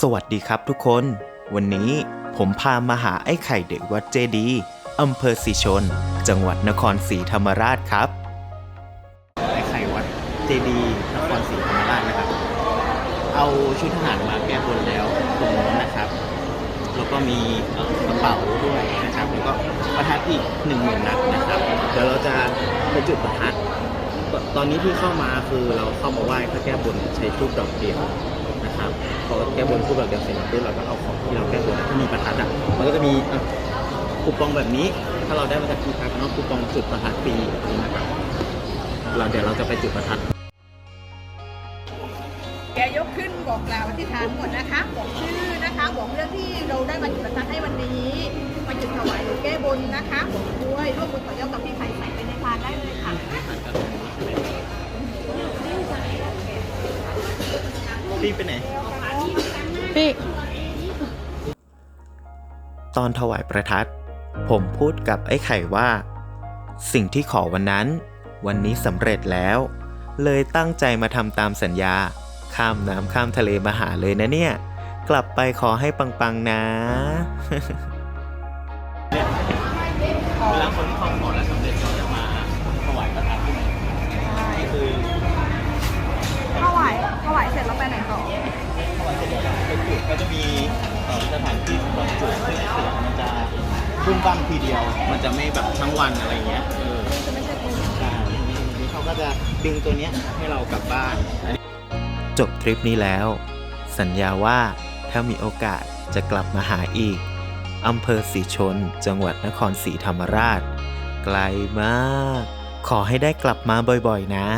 สวัสดีครับทุกคน วันนี้ผมพามาหาไอ้ไข่เด็กวัดเจดีอำเภอสีชน จังหวัดนครศรีธรรมราชครับ ไอ้ไข่วัดเจดีนครศรีธรรมราชนะครับ เอาชุดทหารมาแก้บนแล้วตรงนู้นนะครับ แล้วก็มีกระเป๋าด้วยนะครับ แล้วก็ประทัดอีกหนึ่งหมื่นนัดนะครับ เดี๋ยวเราจะไปจุดประทัดตตอนนี้ที่เข้ามาคือเราเข้ามาไหว้พระแก้บนใช้ทูบดอกเดียว นะครับพอแก้บนทูบดอกเดียวเสร็จปุ๊บเราก็เอาของที่เราแก้บนที่มีประทัดอะมันก็จะมีอะคูปองแบบนี้ ถ้าเราได้มาจากที่พักเนาะคูปองจุดประทัดฟรีนะครับเราเดี๋ยวเราจะไปจุดประทัดแกยกขึ้นบอกกล่าวอธิษฐานหมดนะคะ บอกชื่อนะคะ บอกเรื่องที่เราได้มาจุดประทัดให้วันนี้มาจุดถวายหรือแก้บนนะคะบอกด้วยร่วมบุญต่อยอดกับพี่ไข่ใส่ไปในพานได้เลยค่ะรีบไปไหน พี่ ตอนถวายประทัด ผมพูดกับไอ้ไข่ว่า สิ่งที่ขอวันนั้น วันนี้สำเร็จแล้ว เลยตั้งใจมาทำตามสัญญา ข้ามน้ำข้ามทะเลมาหาเลยนะเนี่ย กลับไปขอให้ปัง ๆ นะเวลาคนที่ขอขอ ถวายเสร็จแล้วไปจุดก็จะมีสถานที่บางจุดซึ่งเสียงมันจะพุ่งปั้งทีเดียว มันจะไม่แบบทั้งวันอะไรเงี้ยเออจะไม่ใช่กูใช่นี่เขาก็จะดึงตัวเนี้ยให้เรากลับบ้าน จบทริปนี้แล้ว สัญญาว่าถ้ามีโอกาสจะกลับมาหาอีกอำเภอสีชน จังหวัดนครศรีธรรมราช ไกลมาก ขอให้ได้กลับมาบ่อยๆนะ